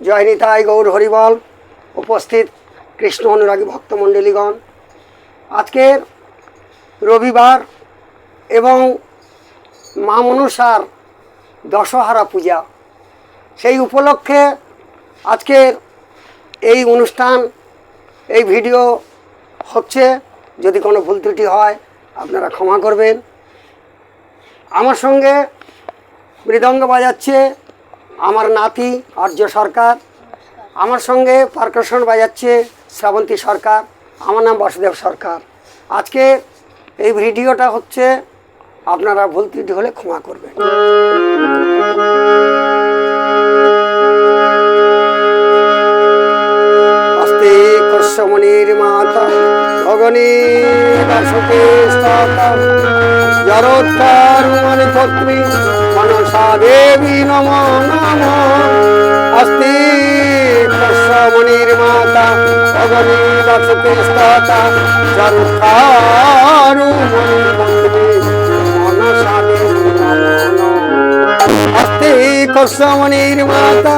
জয় নিতাই গৌর হরিবল, উপস্থিত কৃষ্ণ অনুরাগী ভক্তমণ্ডলীগণ আজকের রবিবার এবং মা মনসার দশহারা পূজা। সেই উপলক্ষে আজকের এই অনুষ্ঠান, এই ভিডিও হচ্ছে, যদি কোনো ভুল ত্রুটি হয়, আপনারা ক্ষমা করবেন। আমার সঙ্গে মৃদঙ্গ বাজাচ্ছে আমার নাতি, আর্য সরকার। আমার সঙ্গে পারকর্ষণ বাজাচ্ছে শ্রাবন্তী সরকার। আমার নাম বাসুদেব সরকার। আজকে এই ভিডিওটা হচ্ছে, আপনারা ভুল ত্রুটি হলে ক্ষমা করবেন। ভগনী বাসুকে জরোত্তর মণিপত্নী মনসা দেবী নম নম। আস্তে কশ্যমণির মাতা ভগনী বাসুকে জরোত্তর মণিপত্নী মনসা দেবী আস্তে কসমণির মাতা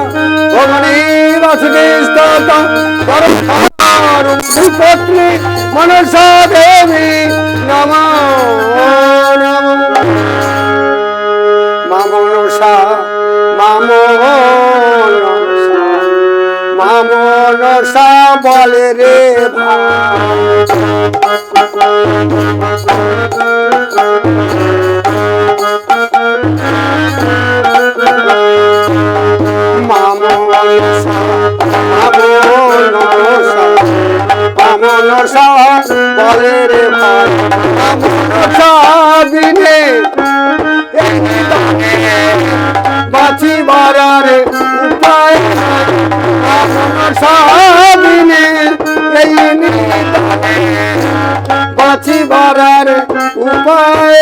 ভগনে বাসুদে স্ততা পত্নী মনসা দেবী নম নম। মা মনসা মা মনসা মা মনসা বলে রে ভাই। মামনসা বিনে এই নিদানে বাঁচি বাড়ার উপায়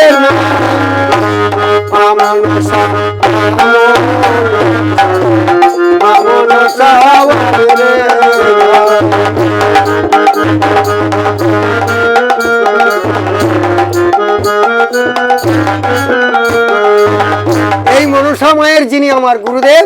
এই যিনি আমার গুরুদেব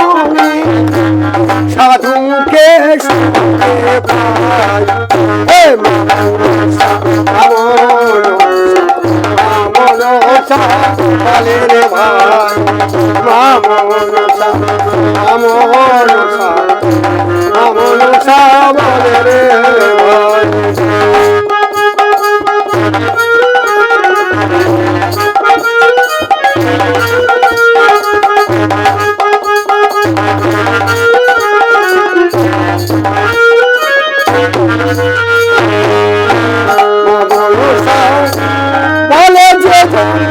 মনসা মনসা বলে রে ভাই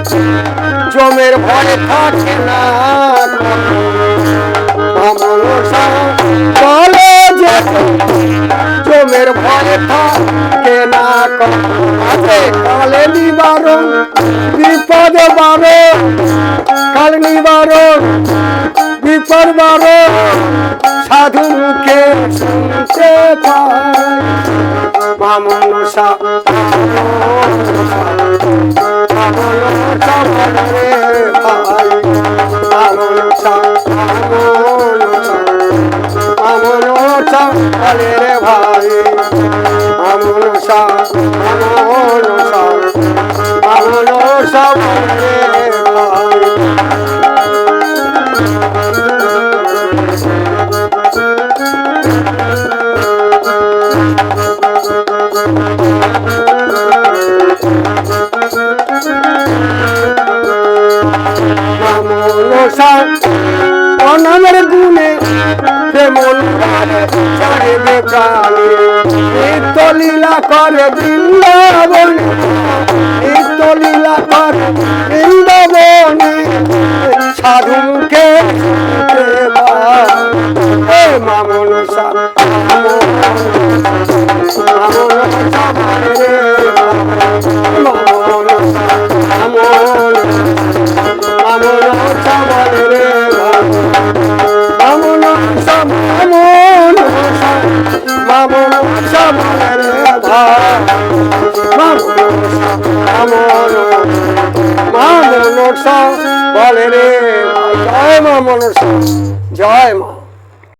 জমের ভয় থাকে না। বলে যে জমের ভয় থাকে না আছে কালে নিবারণ, বিপদ বারণ। কাল নিবারণ, বিপদ বারণ। সাধু মুখে শুনতে পায় মা মনসা ভাই মনসা মনসা মনসা বলে ভাই। গুণে প্রাণে নিত্য লীলা করে বৃন্দাবন নিত্য লীলা করে বৃন্দাবনে সাধুকে মামন বলে রে। জয় মা মনসা জয় মা।